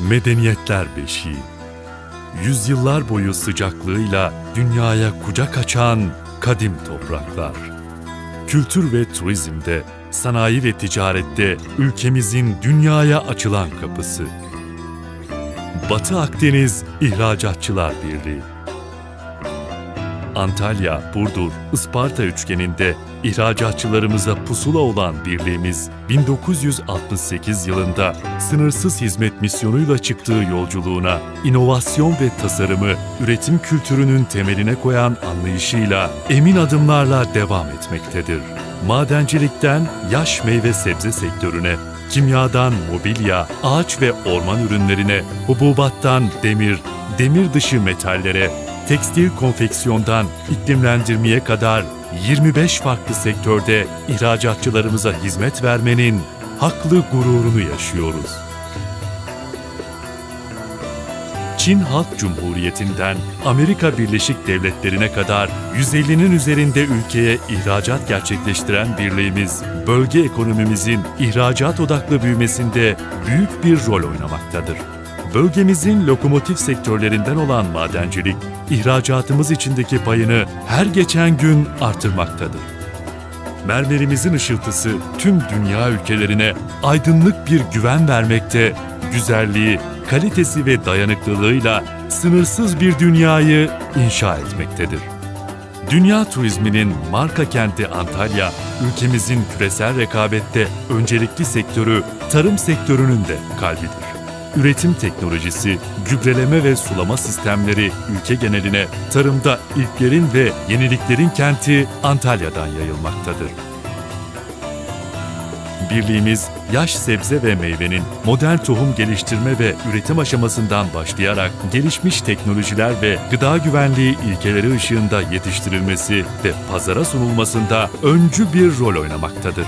Medeniyetler beşiği. Yüzyıllar boyu sıcaklığıyla dünyaya kucak açan kadim topraklar. Kültür ve turizmde, sanayi ve ticarette ülkemizin dünyaya açılan kapısı. Batı Akdeniz İhracatçılar Birliği Antalya, Burdur, Isparta üçgeninde ihracatçılarımıza pusula olan birliğimiz 1968 yılında sınırsız hizmet misyonuyla çıktığı yolculuğuna inovasyon ve tasarımı üretim kültürünün temeline koyan anlayışıyla emin adımlarla devam etmektedir. Madencilikten yaş meyve sebze sektörüne, kimyadan mobilya, ağaç ve orman ürünlerine, hububattan demir, demir dışı metallere, tekstil konfeksiyondan iklimlendirmeye kadar 25 farklı sektörde ihracatçılarımıza hizmet vermenin haklı gururunu yaşıyoruz. Çin Halk Cumhuriyeti'nden Amerika Birleşik Devletleri'ne kadar 150'nin üzerinde ülkeye ihracat gerçekleştiren birliğimiz, bölge ekonomimizin ihracat odaklı büyümesinde büyük bir rol oynamaktadır. Bölgemizin lokomotif sektörlerinden olan madencilik, ihracatımız içindeki payını her geçen gün artırmaktadır. Mermerimizin ışıltısı tüm dünya ülkelerine aydınlık bir güven vermekte, güzelliği, kalitesi ve dayanıklılığıyla sınırsız bir dünyayı inşa etmektedir. Dünya turizminin marka kenti Antalya, ülkemizin küresel rekabette öncelikli sektörü tarım sektörünün de kalbidir. Üretim teknolojisi, gübreleme ve sulama sistemleri ülke geneline tarımda ilklerin ve yeniliklerin kenti Antalya'dan yayılmaktadır. Birliğimiz, yaş sebze ve meyvenin modern tohum geliştirme ve üretim aşamasından başlayarak gelişmiş teknolojiler ve gıda güvenliği ilkeleri ışığında yetiştirilmesi ve pazara sunulmasında öncü bir rol oynamaktadır.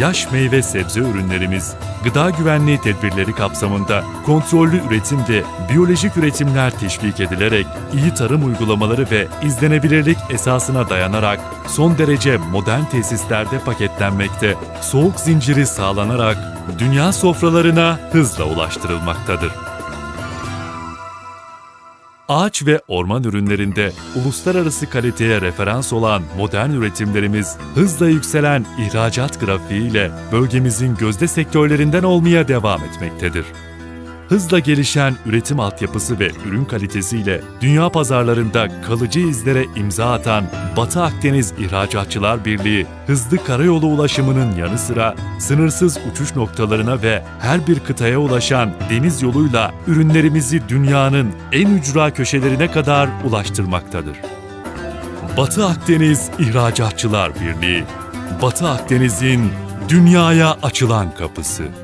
Yaş meyve sebze ürünlerimiz, gıda güvenliği tedbirleri kapsamında kontrollü üretim ve biyolojik üretimler teşvik edilerek iyi tarım uygulamaları ve izlenebilirlik esasına dayanarak son derece modern tesislerde paketlenmekte, soğuk zinciri sağlanarak dünya sofralarına hızla ulaştırılmaktadır. Ağaç ve orman ürünlerinde uluslararası kaliteye referans olan modern üretimlerimiz hızla yükselen ihracat grafiğiyle bölgemizin gözde sektörlerinden olmaya devam etmektedir. Hızla gelişen üretim altyapısı ve ürün kalitesiyle dünya pazarlarında kalıcı izlere imza atan Batı Akdeniz İhracatçılar Birliği, hızlı karayolu ulaşımının yanı sıra sınırsız uçuş noktalarına ve her bir kıtaya ulaşan deniz yoluyla ürünlerimizi dünyanın en ücra köşelerine kadar ulaştırmaktadır. Batı Akdeniz İhracatçılar Birliği, Batı Akdeniz'in dünyaya açılan kapısı.